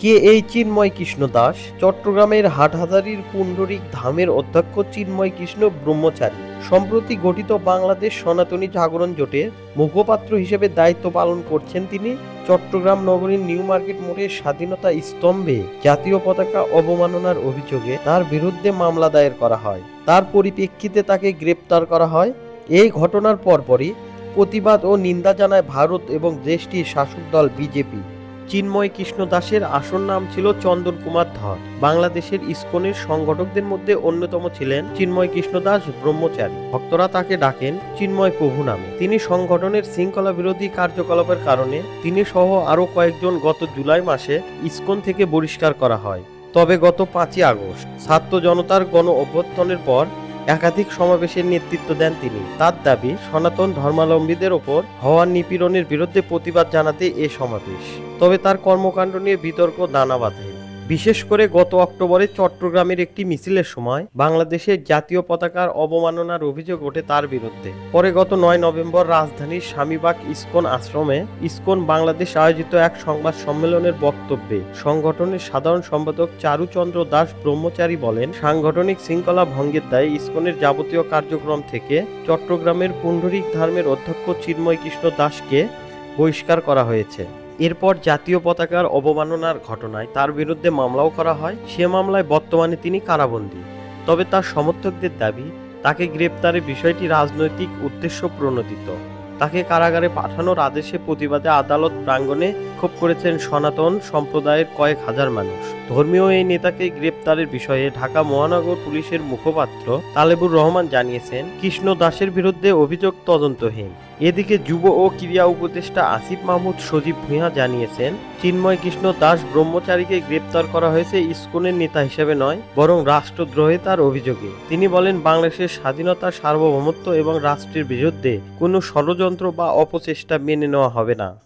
কে এই চিন্ময় কৃষ্ণ দাস? চট্টগ্রামের হাটহাজারীর পুণ্ডরিক ধামের অধ্যক্ষ চিন্ময় কৃষ্ণ ব্রহ্মচারী। সম্প্রতি গঠিত বাংলাদেশ সনাতনী জাগরণ জোটের মুখপাত্র হিসেবে দায়িত্ব পালন করছেন তিনি চট্টগ্রাম নগরীর নিউ মার্কেট মোড়ের স্বাধীনতা স্তম্ভে জাতীয় পতাকা অবমাননার অভিযোগে তার বিরুদ্ধে মামলা দায়ের করা হয়। তার পরিপ্রেক্ষিতে তাকে গ্রেপ্তার করা হয়। এই ঘটনার পরপরই প্রতিবাদ ও নিন্দা জানায় ভারত এবং দেশটির শাসক দল বিজেপি। চিন্ময় কৃষ্ণ দাসের আসল নাম ছিল চন্দন কুমার ধর। বাংলাদেশের ইস্কনের সংগঠকদের মধ্যে অন্যতম ছিলেন চিন্ময় কৃষ্ণ দাস ব্রহ্মচারী। ভক্তরা তাকে ডাকেন চিন্ময় প্রভু নামে। তিনি সংগঠনের শৃঙ্খলা বিরোধী কার্যকলাপের কারণে তিনি সহ আরও কয়েকজন গত জুলাই মাসে ইসকন থেকে বহিষ্কার করা হয়। তবে গত পাঁচই আগস্ট, ছাত্র জনতার গণ অভ্যর্থনের পর একাধিক সমাবেশের নেতৃত্ব দেন তিনি। তার দাবি, সনাতন ধর্মাবলম্বীদের ওপর হওয়ার নিপীড়নের বিরুদ্ধে প্রতিবাদ জানাতে এ সমাবেশ। তবে তার কর্মকাণ্ড নিয়ে বিতর্ক দানা বাঁধে। বিশেষ করে গত অক্টোবরে চট্টগ্রামের একটি মিছিলের সময় বাংলাদেশের জাতীয় পতাকার অবমাননার অভিযোগ ওঠে তার বিরুদ্ধে। পরে গত নয় নভেম্বর রাজধানীর স্বামীবাগ ইসকন আশ্রমে ইসকন বাংলাদেশ আয়োজিত এক সংবাদ সম্মেলনের বক্তব্যে সংগঠনের সাধারণ সম্পাদক চারুচন্দ্র দাস ব্রহ্মচারী বলেন, সাংগঠনিক শৃঙ্খলা ভঙ্গের দায়ে ইসকনের যাবতীয় কার্যক্রম থেকে চট্টগ্রামের পুণ্ডরিক ধর্মের অধ্যক্ষ চিন্ময় কৃষ্ণ দাসকে বহিষ্কার করা হয়েছে। এরপর জাতীয় পতাকার অবমাননার ঘটনায় তার বিরুদ্ধে মামলাও করা হয়। সে মামলায় বর্তমানে তিনি কারাবন্দী। তবে তার সমর্থকদের দাবি, তাকে গ্রেপ্তারের বিষয়টি রাজনৈতিক উদ্দেশ্য প্রণোদিত। তাকে কারাগারে পাঠানোর আদেশে প্রতিবাদে আদালত প্রাঙ্গণে ক্ষোভ করেছেন সনাতন সম্প্রদায়ের কয়েক হাজার মানুষ। ধর্মীয় এই নেতাকে গ্রেপ্তারের বিষয়ে ঢাকা মহানগর পুলিশের মুখপাত্র তালেবুর রহমান জানিয়েছেন, কৃষ্ণ দাসের বিরুদ্ধে অভিযোগ তদন্তহীন। এদিকে যুব ও ক্রীড়া উপদেষ্টা আসিফ মাহমুদ সজীব ভূঁইয়া জানিয়েছেন, চিন্ময় কৃষ্ণ দাস ব্রহ্মচারীকে গ্রেপ্তার করা হয়েছে ইস্কনের নেতা হিসেবে নয়, বরং রাষ্ট্রদ্রোহে তার অভিযোগে। তিনি বলেন, বাংলাদেশের স্বাধীনতা সার্বভৌমত্ব এবং রাষ্ট্রের বিরুদ্ধে কোনো ষড়যন্ত্র বা অপচেষ্টা মেনে নেওয়া হবে না।